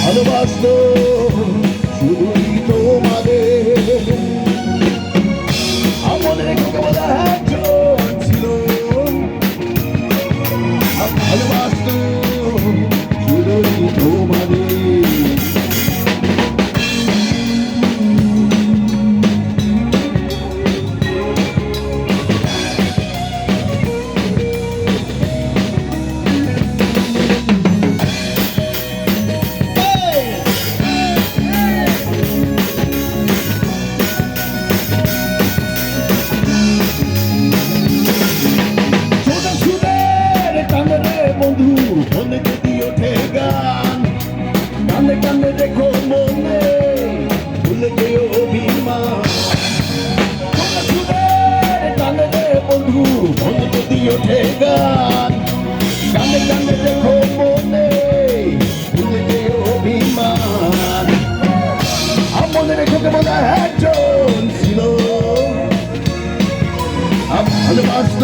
ভালোবাসতো। মনে যদি ওঠে গান। কান্দে কান্দে দেখো মনে, ভুলে যেও অভিমান। আমনে রেখে কেমন একজন ছিল। ভালোবাসত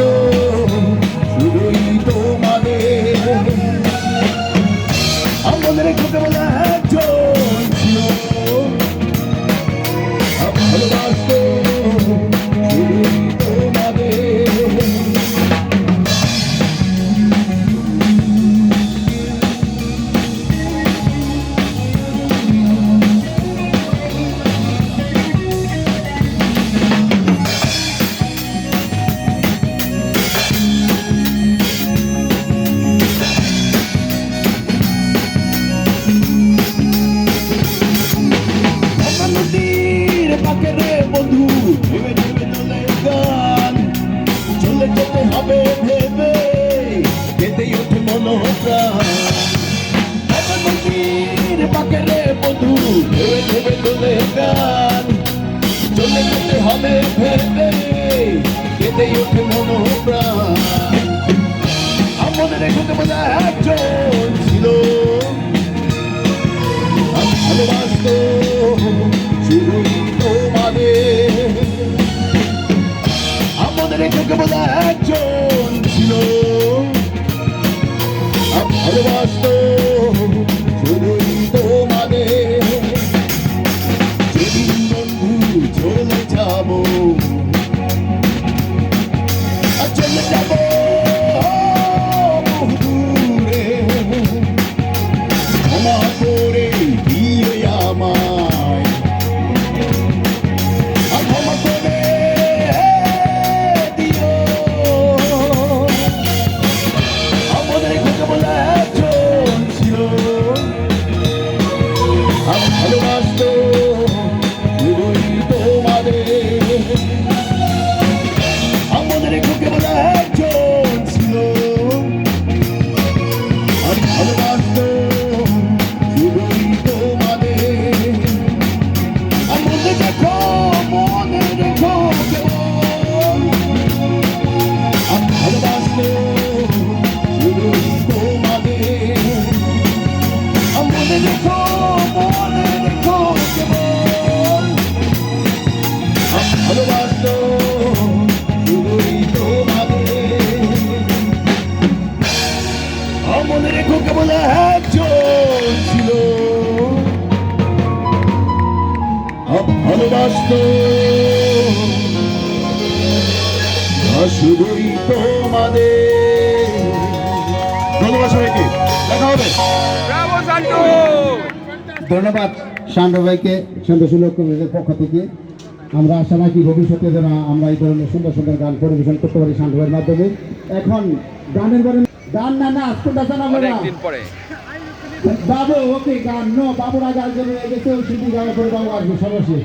পাকে রে বন্ধু, ভেবে ভেবে গান চলে যেতে হবে ভেবে যেতেই ওঠে মনোপ্রাণ আমাদের এখানে বোঝা একজন ছিল। ভালোবাসত শুধুই তোমাদের। আমাদের একজন আর ভালোবাসত ভালোবাসত শুধুই তোমাদের। ধন্যবাদ সবাইকে। দেখা হবে। ধন্যবাদ শান্ত ভাইকে শান্ত সুলভ কমিটির পক্ষ থেকে। আমরা আশা রাখি ভবিষ্যতে যেন আমরা এই ধরনের সুন্দর সুন্দর গান পরিবেশন করতে পারি শান্ত ভাইয়ের মাধ্যমে। এখন গানের বারে গান না না কোনটা পরে। বাবু ওকে গান। নো বাবুরা আগে আগে গেছে ওই শুধু গাওয়ার পরে বাবু আসবে সর্বশেষ।